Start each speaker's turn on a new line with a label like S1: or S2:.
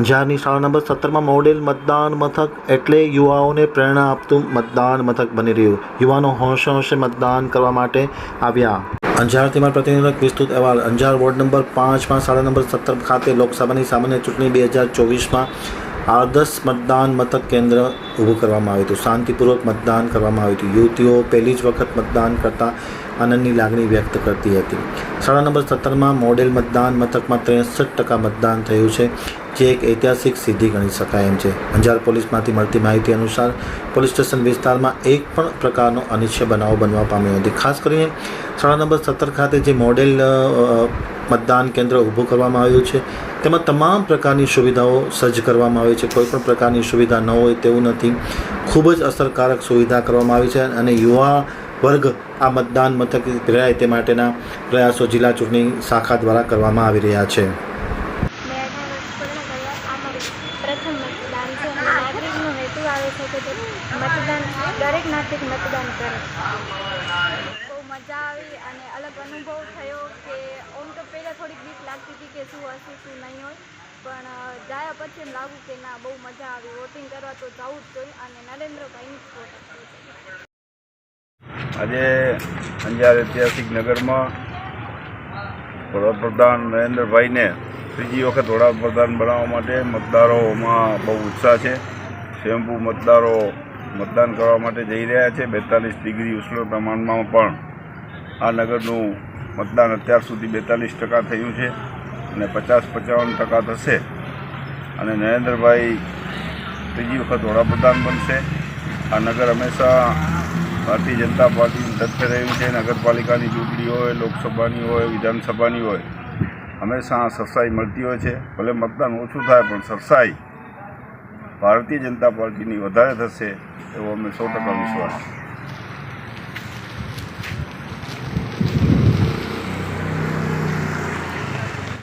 S1: અંજારની શાળા નંબર સત્તરમાં મોડેલ મતદાન મથક એટલે યુવાઓને પ્રેરણા આપતું મતદાન મથક બની રહ્યું. યુવાનો હોંશે હોંશે મતદાન કરવા માટે આવ્યા. અંજારથી મારા પ્રતિનિધિક વિસ્તૃત અહેવાલ. અંજાર વોર્ડ નંબર પાંચમાં શાળા નંબર સત્તર ખાતે લોકસભાની સામાન્ય ચૂંટણી બે હજાર ચોવીસમાં આદર્શ મતદાન મથક કેન્દ્ર ઊભું કરવામાં આવ્યું હતું. શાંતિપૂર્વક મતદાન કરવામાં આવ્યું હતું. યુવતીઓ પહેલી જ વખત મતદાન કરતા આનંદની લાગણી વ્યક્ત કરતી હતી. શાળા નંબર સત્તરમાં મોડેલ મતદાન મથકમાં ત્રેસઠ ટકા મતદાન થયું છે, જે એક ઐતિહાસિક સિદ્ધિ ગણી શકાય એમ છે. અંજાર પોલીસમાંથી મળતી માહિતી અનુસાર, પોલીસ સ્ટેશન વિસ્તારમાં એક પણ પ્રકારનો અનિચ્છ બનાવ બનવા પામ્યો નથી. ખાસ કરીને, શાળા નંબર સત્તર ખાતે જે મોડેલ મતદાન કેન્દ્ર ઊભું કરવામાં આવ્યું છે, તેમાં તમામ પ્રકારની સુવિધાઓ સજ્જ કરવામાં આવી છે. કોઈપણ પ્રકારની સુવિધા ન હોય તેવું નથી. ખૂબ જ અસરકારક સુવિધા કરવામાં આવી છે અને યુવા વર્ગ આ મતદાન મથક રહે તે માટેના પ્રયાસો જિલ્લા ચૂંટણી શાખા દ્વારા કરવામાં આવી રહ્યા છે.
S2: મતદાન દરેક નાગરિક મતદાન કરે. બહુ મજા આવી અને અલગ અનુભવ થયો કે ઓમ તો પહેલાં થોડીક બીક લાગતી હતી કે શું હશે શું નહીં હોય. પણ અ, પછી એમ લાગ્યું કે ના બહુ મજા આવી. વોટિંગ કરવા તો જવું જ જોઈએ અને નરેન્દ્રભાઈની જ જોઈએ
S3: આજે અંજાર ઐતિહાસિક નગરમાં વડાપ્રધાન નરેન્દ્રભાઈને ત્રીજી વખત વડાપ્રધાન બનાવવા માટે મતદારોમાં બહુ ઉત્સાહ છે. સ્વયંભૂ મતદારો મતદાન કરવા માટે જઈ રહ્યા છે. બેતાલીસ ડિગ્રી ઉષ્ણ પ્રમાણમાં પણ આ નગરનું મતદાન અત્યાર સુધી બેતાલીસ ટકા થયું છે અને પચાસ પચાવન ટકા થશે. અને નરેન્દ્રભાઈ ત્રીજી વખત વડાપ્રધાન બનશે. આ નગર હંમેશા ભારતીય જનતા પાર્ટીનું તથ્ય રહ્યું છે નગરપાલિકાની ચૂંટણી હોય, લોકસભાની હોય, વિધાનસભાની હોય, હંમેશા સરસાઈ મળતી હોય છે. ભલે મતદાન ઓછું થાય, પણ સરસાઈ ભારતીય જનતા પાર્ટીની વધારે થશે એવો અમે સો ટકા વિશ્વાસ છે.